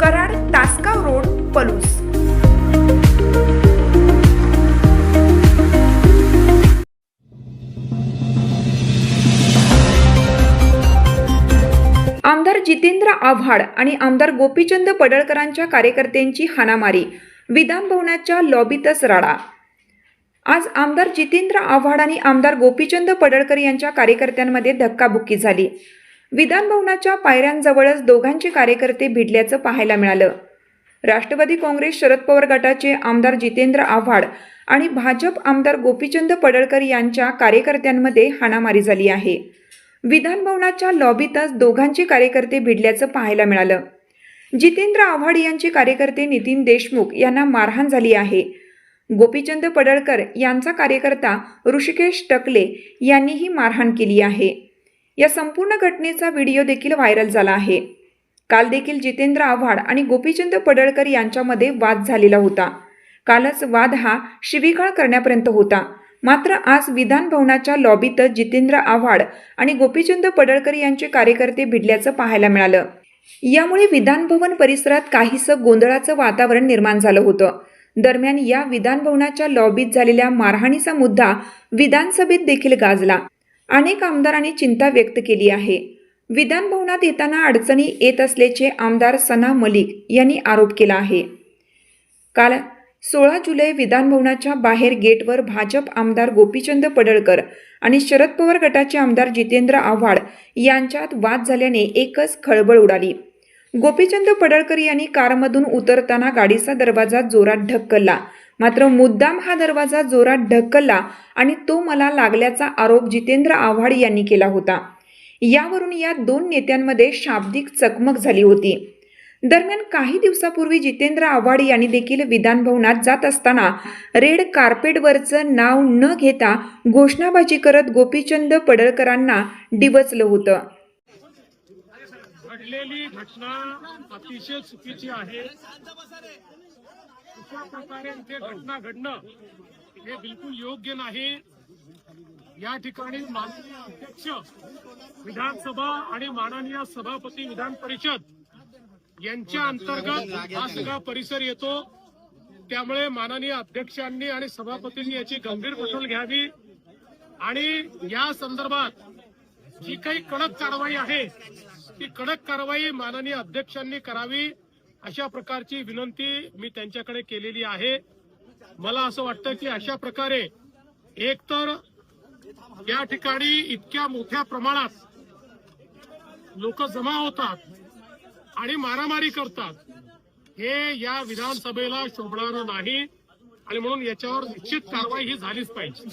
Karad Tasgaon road Palus. आमदार जितेंद्र आव्हाड आणि आमदार गोपीचंद पडळकरांच्या कार्यकर्त्यांची हाणामारी. विधान भवनाच्या लॉबीतच राडा. आज आमदार जितेंद्र आव्हाड आणि आमदार गोपीचंद पडळकर यांच्या कार्यकर्त्यांमध्ये धक्काबुक्की झाली. विधानभवनाच्या पायऱ्यांजवळच दोघांचे कार्यकर्ते भिडल्याचं पाहायला मिळालं. राष्ट्रवादी काँग्रेस शरद पवार गटाचे आमदार जितेंद्र आव्हाड आणि भाजप आमदार गोपीचंद पडळकर यांच्या कार्यकर्त्यांमध्ये हाणामारी झाली आहे. विधानभवनाच्या लॉबीतच दोघांचे कार्यकर्ते भिडल्याचं पाहायला मिळालं. जितेंद्र आव्हाड यांचे कार्यकर्ते नितीन देशमुख यांना मारहाण झाली आहे. गोपीचंद पडळकर यांचा कार्यकर्ता ऋषिकेश टकले यांनीही मारहाण केली आहे. या संपूर्ण घटनेचा व्हिडिओ देखील व्हायरल झाला आहे. काल देखील जितेंद्र आव्हाड आणि गोपीचंद पडळकर यांच्यामध्ये वाद झालेला होता. कालच वाद हा शिवीगाळ करण्यापर्यंत होता. मात्र आज विधान भवनाच्या लॉबीतच जितेंद्र आव्हाड आणि गोपीचंद पडळकर यांचे कार्यकर्ते भिडल्याचं पाहायला मिळालं. यामुळे विधानभवन परिसरात काहीसं गोंधळाचं वातावरण निर्माण झालं होतं. दरम्यान या विधानभवनाच्या लॉबीत झालेल्या मारहाणीचा मुद्दा विधानसभेत देखील गाजला. अनेक आमदारांनी चिंता व्यक्त केली आहे. विधानभवनात येताना अडचणी येत असल्याचे आमदार सना मलिक यांनी आरोप केला आहे. काल सोळा जुलै विधानभवनाच्या बाहेर गेटवर भाजप आमदार गोपीचंद पडळकर आणि शरद पवार गटाचे आमदार जितेंद्र आव्हाड यांच्यात वाद झाल्याने एकच खळबळ उडाली. गोपीचंद पडळकर यांनी कारमधून उतरताना गाडीचा दरवाजा जोरात ढक्कलला मात्र मुद्दाम हा दरवाजा जोरात ढकलला आणि तो मला लागल्याचा आरोप जितेंद्र आव्हाड यांनी केला होता. यावरून या दोन नेत्यांमध्ये शाब्दिक चकमक झाली होती. दरम्यान काही दिवसापूर्वी जितेंद्र आव्हाड यांनी देखील विधानभवनात जात असताना रेड कार्पेटवरचं नाव न घेता घोषणाबाजी करत गोपीचंद पडळकरांना डिवचलं होतं. घडलेली घटना अतिशय चुकीची आहे. अशा प्रकारे इथे घटना घडणं हे बिलकुल योग्य नाही. या ठिकाणी माननीय अध्यक्ष विधानसभा आणि माननीय सभापती विधान परिषद यांच्या अंतर्गत हा सगळा परिसर येतो. त्यामुळे माननीय अध्यक्षांनी आणि सभापतींनी याची गंभीर दखल घ्यावी. आणि या संदर्भात जी काही कडक कारवाई आहे ती कडक कारवाई माननीय अध्यक्षांनी करावी. अशा प्रकारची विनंती मी त्यांच्याकडे केलेली आहे. मला असं वाटतं की अशा प्रकारे एकतर या ठिकाणी इतक्या मोठ्या प्रमाणात लोक जमा होतात आणि मारामारी करतात हे या विधानसभेला शोभणारं नाही आणि म्हणून याच्यावर निश्चित कारवाई ही झालीच पाहिजे.